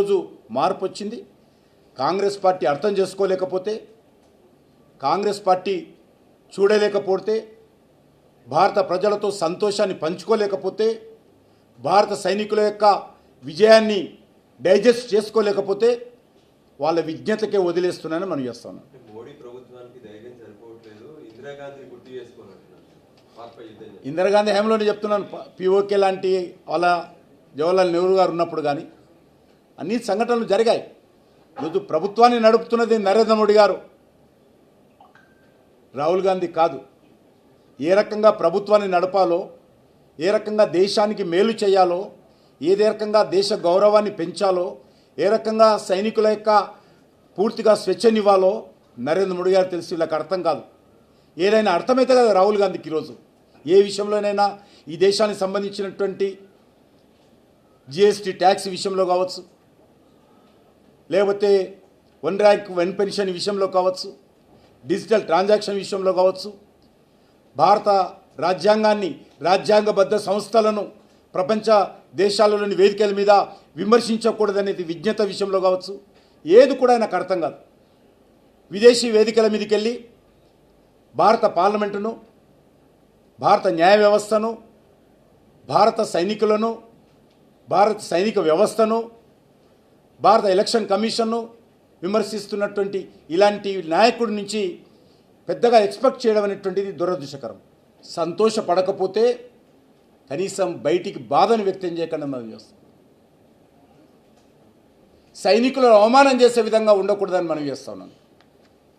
ఈరోజు మార్పు వచ్చింది. కాంగ్రెస్ పార్టీ అర్థం చేసుకోలేకపోతే కాంగ్రెస్ పార్టీ చూడలేకపోతే భారత ప్రజలతో సంతోషాన్ని పంచుకోలేకపోతే భారత సైనికుల యొక్క విజయాన్ని డైజెస్ట్ చేసుకోలేకపోతే వాళ్ళ విజ్ఞతకే వదిలేస్తున్నానని మనం చేస్తున్నాం. సరిపోవట్లేదు. ఇందిరాగాంధీ హయాంలోనే చెప్తున్నాను పిఓకే లాంటి వాళ్ళ జవహర్లాల్ నెహ్రూ గారు ఉన్నప్పుడు కానీ అన్ని సంఘటనలు జరిగాయి. ఈరోజు ప్రభుత్వాన్ని నడుపుతున్నది నరేంద్ర మోడీ గారు. రాహుల్ గాంధీ కాదు. ఏ రకంగా ప్రభుత్వాన్ని నడపాలో ఏ రకంగా దేశానికి మేలు చేయాలో ఏదే రకంగా దేశ గౌరవాన్ని పెంచాలో ఏ రకంగా సైనికుల యొక్క పూర్తిగా స్వేచ్ఛనివ్వాలో నరేంద్ర మోడీ గారు తెలిసి వీళ్ళకి అర్థం కాదు. ఏదైనా అర్థమైతే కదా రాహుల్ గాంధీకి ఈరోజు. ఏ విషయంలోనైనా ఈ దేశానికి సంబంధించినటువంటి జిఎస్టీ ట్యాక్స్ విషయంలో కావచ్చు లేకపోతే వన్ ర్యాంక్ వన్ పెన్షన్ విషయంలో కావచ్చు డిజిటల్ ట్రాన్సాక్షన్ విషయంలో కావచ్చు భారత రాజ్యాంగాన్ని రాజ్యాంగబద్ధ సంస్థలను ప్రపంచ దేశాలలోని వేదికల మీద విమర్శించకూడదనేది విజ్ఞత విషయంలో కావచ్చు ఏది కూడా నాకు అర్థం కాదు. విదేశీ వేదికల మీదకి వెళ్ళి భారత పార్లమెంటును భారత న్యాయ వ్యవస్థను భారత సైనికులను భారత సైనిక వ్యవస్థను భారత ఎలక్షన్ కమిషన్ను విమర్శిస్తున్నటువంటి ఇలాంటి నాయకుడి నుంచి పెద్దగా ఎక్స్పెక్ట్ చేయడం అనేటువంటిది దురదృష్టకరం. సంతోషపడకపోతే కనీసం బయటికి బాధను వ్యక్తం చేయకుండా మనం చేస్తాం. సైనికులను అవమానం చేసే విధంగా ఉండకూడదని మనం చేస్తా.